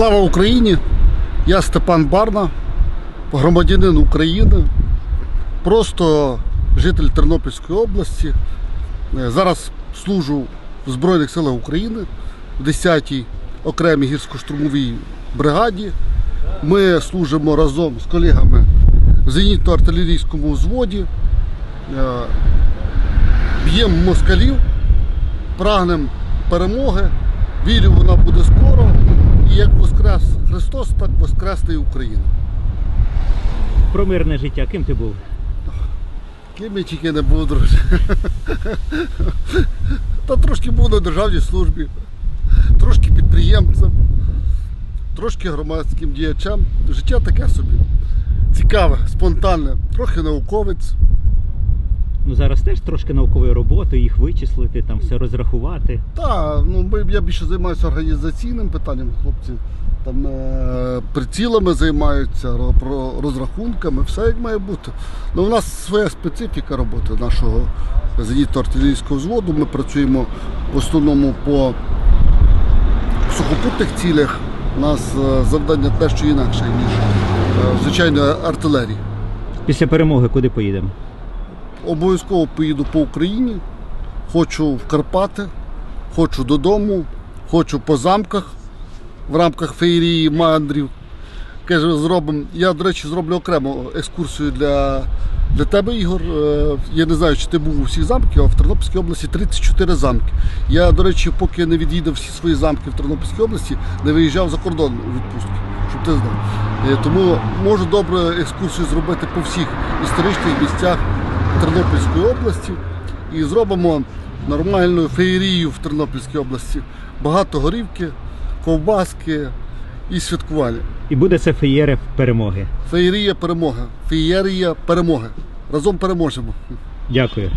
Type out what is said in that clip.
Слава Україні! Я Степан Барна, громадянин України, просто житель Тернопільської області. Е, Зараз служу в Збройних силах України в 10-й окремій гірсько-штурмовій бригаді. Ми служимо разом з колегами в зенітно-артилерійському взводі. Е, Б'ємо москалів, прагнемо перемоги. Вірю, вона буде скоро. І як воскрес Христос, так воскресне і Україна. Про мирне життя, ким ти був? Ким я тільки не був, друзі. Та трошки був на державній службі, трошки підприємцем, трошки громадським діячем. Життя таке собі. Цікаве, спонтанне, трохи науковець. Ну зараз теж трошки наукової роботи, їх вичислити, там все розрахувати. Та, ну ми- я більше займаюся організаційним питанням, хлопці там е, прицілами займаються, ро- про розрахунками, все як має бути. Ну, у нас своя специфіка роботи нашого зенітно-артилерійського взводу. Ми працюємо в основному по сухопутних цілях. У нас е, завдання те, що інакше, ніж е, в звичайної артилерії. Після перемоги куди поїдемо? Обов'язково поїду по Україні, хочу в Карпати, хочу додому, хочу по замках в рамках феєрії мандрів. Каже, зробимо. Я, до речі, зроблю окрему екскурсію для, для тебе, Ігор. Е, Я не знаю, чи ти був у всіх замках, а в Тернопільській області 34 замки. Я, до речі, поки не від'їдав всі свої замки в Тернопільській області, не виїжджав за кордон у відпустки, щоб ти знав. Е, Тому можу добре екскурсію зробити по всіх історичних місцях Тернопільської області і зробимо нормальну феєрію в Тернопільській області. Багато горівки, ковбаски і святкування. І буде це феєрія перемоги. Феєрія перемоги. Феєрія перемоги. Разом переможемо. Дякую.